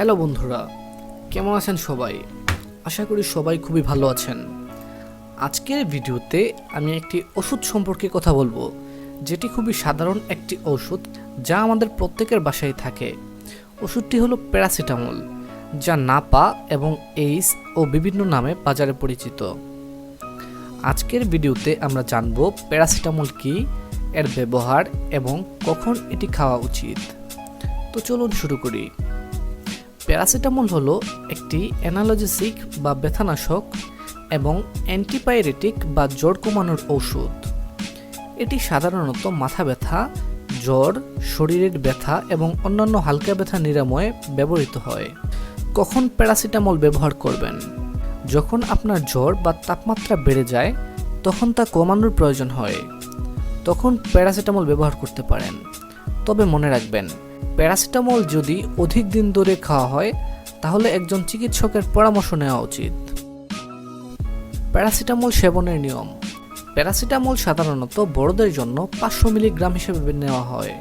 Hello বন্ধুরা, কেমন আছেন সবাই? আশা করি সবাই খুবই ভালো আছেন। আজকের ভিডিওতে আমি একটি ওষুধ সম্পর্কে কথা বলব, যেটি খুবই সাধারণ একটি ওষুধ যা আমাদের প্রত্যেকের বাসায় থাকে। ওষুধটি হলো প্যারাসিটামল, যা নাপা এবং এইস ও বিভিন্ন নামে বাজারে পরিচিত। আজকের ভিডিওতে আমরা জানব প্যারাসিটামল কি, এর ব্যবহার এবং কখন এটি খাওয়া উচিত। তো চলুন শুরু করি। প্যারাসিটামল হলো একটি অ্যানালজেসিক বা ব্যথানাশক এবং অ্যান্টিপাইরেটিক বা জ্বর কমানোর ঔষধ। এটি সাধারণত মাথা ব্যথা, জ্বর, শরীরের ব্যথা এবং অন্যান্য হালকা ব্যথা নিরাময়ে ব্যবহৃত হয়। কখন প্যারাসিটামল ব্যবহার করবেন? যখন আপনার জ্বর বা তাপমাত্রা বেড়ে যায়, তখন তা কমানোর প্রয়োজন হয়। তখন প্যারাসিটামল ব্যবহার করতে পারেন। তবে মনে রাখবেন প্যারাসিটামল যদি অধিক দিন ধরে খাওয়া হয়, তাহলে একজন চিকিৎসকের পরামর্শ নেওয়া উচিত। প্যারাসিটামল সেবনের নিয়ম। প্যারাসিটামল সাধারণত বড়দের জন্য পাঁচশো মিলিগ্রাম হিসেবে নেওয়া হয়।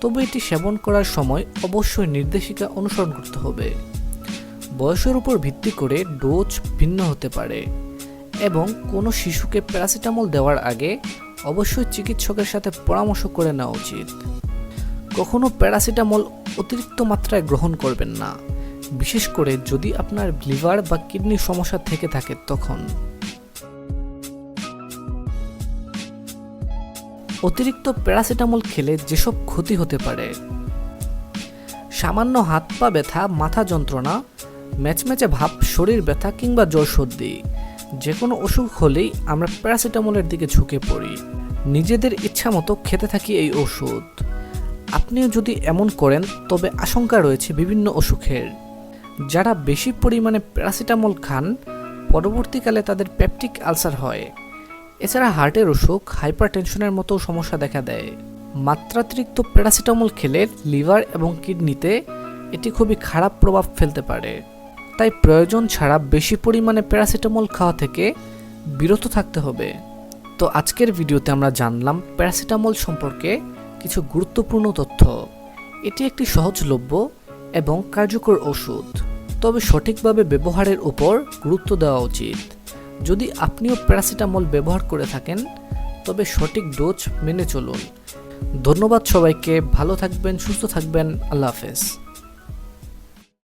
তবে এটি সেবন করার সময় অবশ্যই নির্দেশিকা অনুসরণ করতে হবে। বয়সের উপর ভিত্তি করে ডোজ ভিন্ন হতে পারে এবং কোনো শিশুকে প্যারাসিটামল দেওয়ার আগে অবশ্যই চিকিৎসকের সাথে পরামর্শ করে নেওয়া উচিত। কখনো প্যারাসিটামল অতিরিক্ত মাত্রায় গ্রহণ করবেন না। বিশেষ করে যদি আপনার লিভার বা কিডনির সমস্যা থেকে থাকে তখন। অতিরিক্ত প্যারাসিটামল খেলে যেসব ক্ষতি হতে পারে। সামান্য হাত পা ব্যথা, মাথা যন্ত্রণা, ম্যাচম্যাচে ভাব, শরীর ব্যথা কিংবা জ্বর সর্দি যে কোনো অসুখ হলেই আমরা প্যারাসিটামলের দিকে ঝুঁকে পড়ি। নিজেদের ইচ্ছা মতো খেতে থাকি এই ওষুধ। আপনিও যদি এমন করেন, তবে আশঙ্কা রয়েছে বিভিন্ন অসুখের। যারা বেশি পরিমাণে প্যারাসিটামল খান, পরবর্তীকালে তাদের পেপটিক আলসার হয়। এছাড়া হার্টের অসুখ হাইপার টেনশনের মতো সমস্যা দেখা দেয়। মাত্রাতিরিক্ত প্যারাসিটামল খেলে লিভার এবং কিডনিতে এটি খুবই খারাপ প্রভাব ফেলতে পারে। তাই প্রয়োজন ছাড়া বেশি পরিমাণে প্যারাসিটামল খাওয়া থেকে বিরত থাকতে হবে। তো আজকের ভিডিওতে আমরা জানলাম প্যারাসিটামল সম্পর্কে কিছু গুরুত্বপূর্ণ তথ্য। এটি একটি সহজলভ্য এবং কার্যকর ওষুধ। তবে সঠিকভাবে ব্যবহারের উপর গুরুত্ব দেওয়া উচিত। যদি আপনিও প্যারাসিটামল ব্যবহার করে থাকেন, তবে সঠিক ডোজ মেনে চলুন। ধন্যবাদ সবাইকে, ভালো থাকবেন, সুস্থ থাকবেন, আল্লাহ হাফেজ।